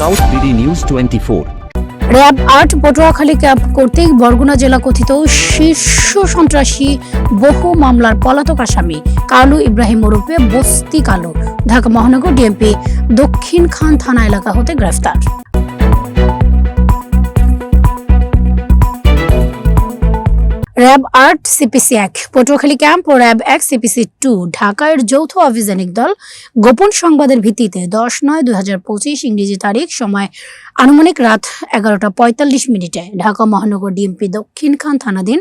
South BD news twenty four RAB আট Patuakhali camp কর্তৃক বরগুনা জেলা কথিত শীর্ষ সন্ত্রাসী বহু মামলার পলাতক আসামি কালু ইব্রাহিম ওরফে বস্তি কালু, ঢাকা মহানগর ডিএমপি দক্ষিণ খান থানা এলাকা হতে গ্রেফতার। র্যাব আট সিপিসি এক। পটুয়াখালী ক্যাম্প ও র্যাব এক সিপিসি টু ঢাকার যৌথ অভিযানিক দল গোপন সংবাদের ভিত্তিতে দশ নয়, দুই হাজার পঁচিশ ইংরেজি তারিখ সময় আনুমানিক রাত এগারোটা পঁয়তাল্লিশ মিনিটে ঢাকা মহানগর ডিএমপি দক্ষিণ খান থানাধীন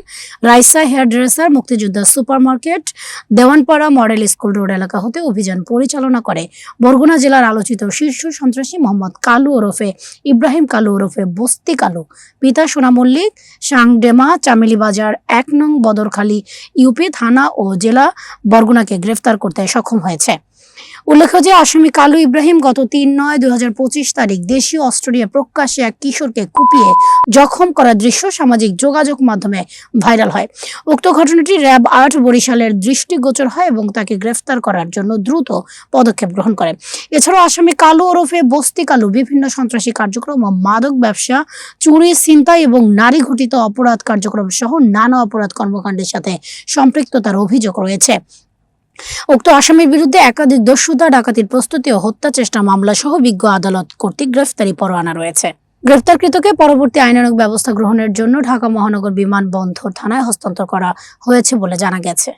রাইসা হেয়ার ড্রেসার মুক্তিযোদ্ধা super market Dewanpara model school road এলাকা হতে অভিযান পরিচালনা করে। বরগুনা জেলার আলোচিত শীর্ষ সন্ত্রাসী মোহাম্মদ কালু ওরফে ইব্রাহিম কালু ওরফে বস্তি কালু। পিতা সোনা মল্লিক, সাংডেমা চামেলি বাজার এক নং বদরখালী ইউপি থানা ও জেলা বরগুনাকে গ্রেফতার করতে সক্ষম হয়েছে। উল্লেখ্য যে আসামি কালু ইব্রাহিম গত তিন নয় দুই তারিখ দেশীয় অস্ট্রেলিয়া প্রকাশ্যে এক কিশোরকে কুপিয়ে জখম করার দৃশ্য সামাজিক যোগাযোগ মাধ্যমে ভাইরাল হয়। উক্ত ঘটনাটি র্যাব আট বরিশালের দৃষ্টিগোচর হয় এবং তাকে গ্রেফতার করার জন্য দ্রুত পদক্ষেপ গ্রহণ করে। এছাড়াও আসামি কালু ওরফে বস্তি কালু বিভিন্ন সন্ত্রাসী কার্যক্রম ও মাদক ব্যবসা, চুরি, ছিনতাই এবং নারী ঘটিত অপরাধ কার্যক্রম সহ নানা অপরাধ কর্মকাণ্ডের সাথে সম্পৃক্ততার অভিযোগ রয়েছে। উক্ত আসামির বিরুদ্ধে একাধিক দস্যুতা, ডাকাতির প্রস্তুতি ও হত্যা চেষ্টা মামলা সহ বিজ্ঞ আদালত কর্তৃক গ্রেফতারি পরোয়ানা রয়েছে। গ্রেফতারকৃতকে পরবর্তী আইনানুগ ব্যবস্থা গ্রহণের জন্য ঢাকা মহানগর বিমানবন্দর থানায় হস্তান্তর করা হয়েছে বলে জানা গেছে।